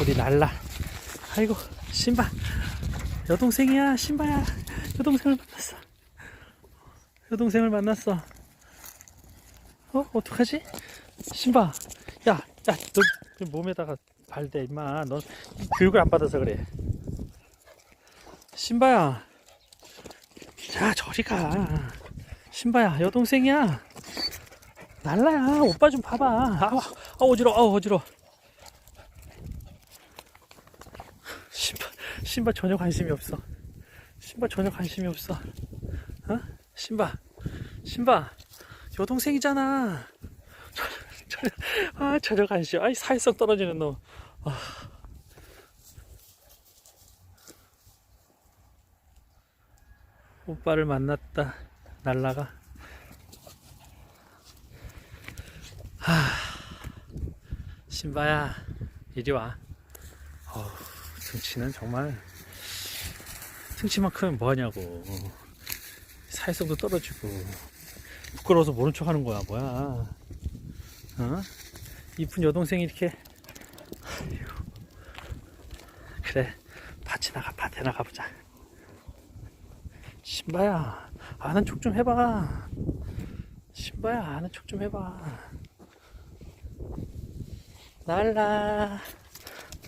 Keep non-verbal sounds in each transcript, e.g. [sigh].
우리 날라. 아이고, 신바. 여동생이야, 신바야. 여동생을 만났어. 여동생을 만났어. 어? 어떡하지? 신바. 야, 야, 너, 너 몸에다가 발대, 임마. 너 교육을 안 받아서 그래. 신바야. 자, 저리 가. 신바야, 여동생이야. 날라야, 오빠 좀 봐봐. 아, 아 어지러워, 아, 어지러워. 신바 전혀 관심이 없어. 신바 전혀 관심이 없어. 어? 신바, 신바, 여동생이잖아. [laughs] 전혀, 아, 전혀 관심. 아이, 사회성 떨어지는 놈. 아. 오빠를 만났다. 날라가. 신바야, 이리 와. 어우, 등치는 정말 크면 뭐하냐고. 사회성도 떨어지고 부끄러워서 모른 척 하는 거야, 뭐야. 어? 이쁜 여동생이 이렇게. 그래, 밭에 나가, 밭에 나가 보자. 신바야, 아는 척 좀 해봐. 신바야, 아는 척 좀 해봐. 날라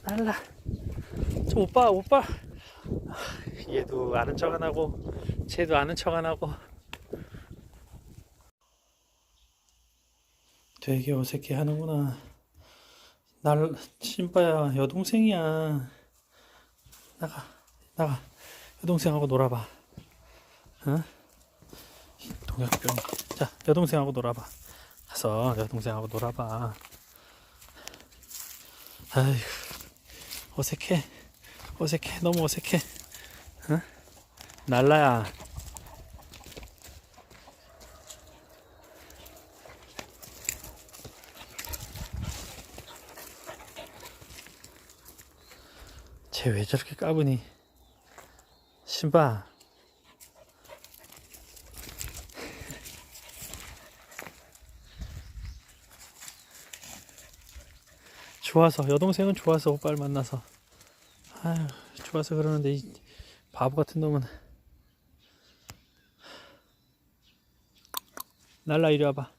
날라 저 오빠 오빠. 아, 얘도 아는 척 안 하고 쟤도 아는 척 안 하고. 되게 어색해 하는구나. 날 신바야 여동생이야. 나가 나가. 여동생하고 놀아봐. 응? 동양병 자 여동생하고 놀아봐. 가서 여동생하고 놀아봐. 아휴, 어색해. 어색해. 너무 어색해. 어? 날라야. 쟤 왜 저렇게 까부니? 신바. [laughs] 좋아서 여동생은 좋아서 오빠를 만나서 아유 좋아서 그러는데 이 바보 같은 놈은. 날라 이리 와봐.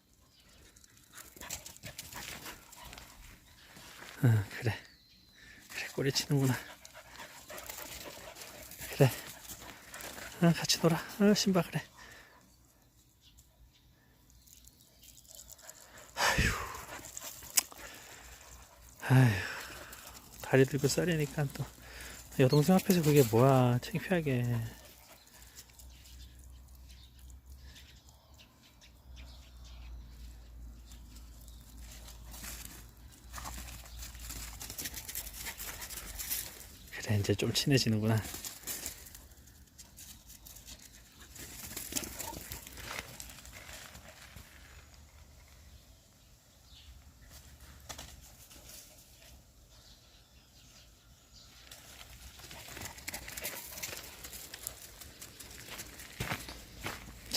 응 그래. 그래 꼬리 치는구나. 그래. 응 같이 놀아. 응 신바 그래. 아휴, 다리 들고 싸리니까 또 여동생 앞에서 그게 뭐야? 창피하게. 그래 이제 좀 친해지는구나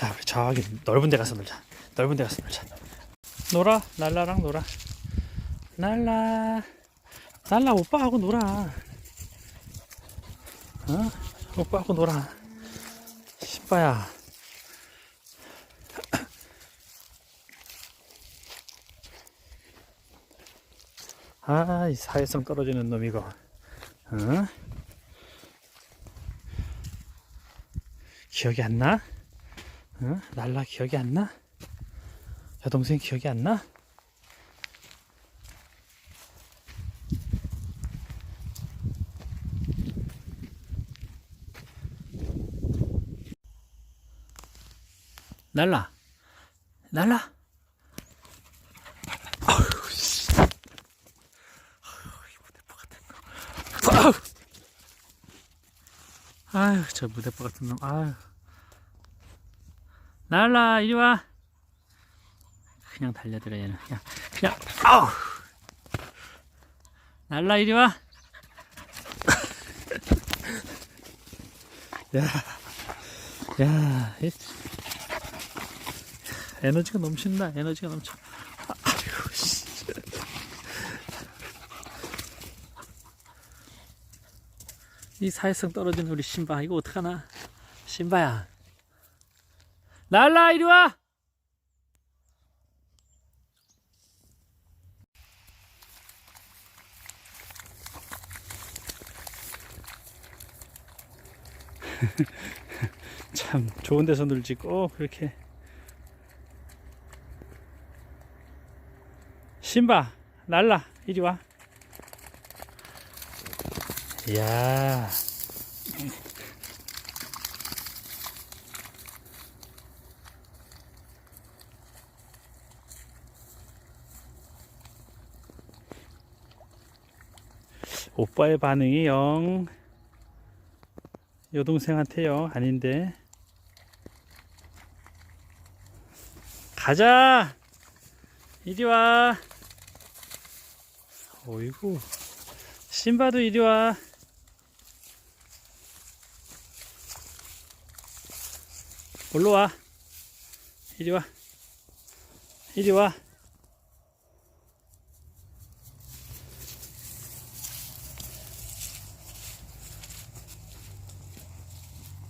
자 우리 저기 넓은 데 가서 놀자. 넓은 데 가서 놀자. 놀아 날라랑 놀아. 날라. 날라 오빠하고 놀아. 어? 오빠하고 놀아. 신바야. [coughs] 아 이 사회성 떨어지는 놈 이거. 어? 기억이 안 나? 응? 날라 기억이 안 나? 여동생 기억이 안 나? 날라. 날라. 씨. 아유 이 무대포 같은 거 아유 아유 저 무대포 같은 놈. 아유 날라 이리 와. 그냥 달려들어 얘는. 그냥 그냥. 아우. 날라 이리 와. 야, 야, 이- 에너지가 넘친다, 에너지가 넘쳐. 아, 아이고, 씨. 이 사회성 떨어진 우리 신바 이거 어떡하나? 신바야 날라 이리 와. 참 좋은 데서 놀지 꼭 그렇게. 신바 날라 이리 와. 이야 오빠의 반응이 영 여동생한테요. 아닌데. 가자! 이리 와. 어이구. 신바도 이리 와. 올라와. 이리 와. 이리 와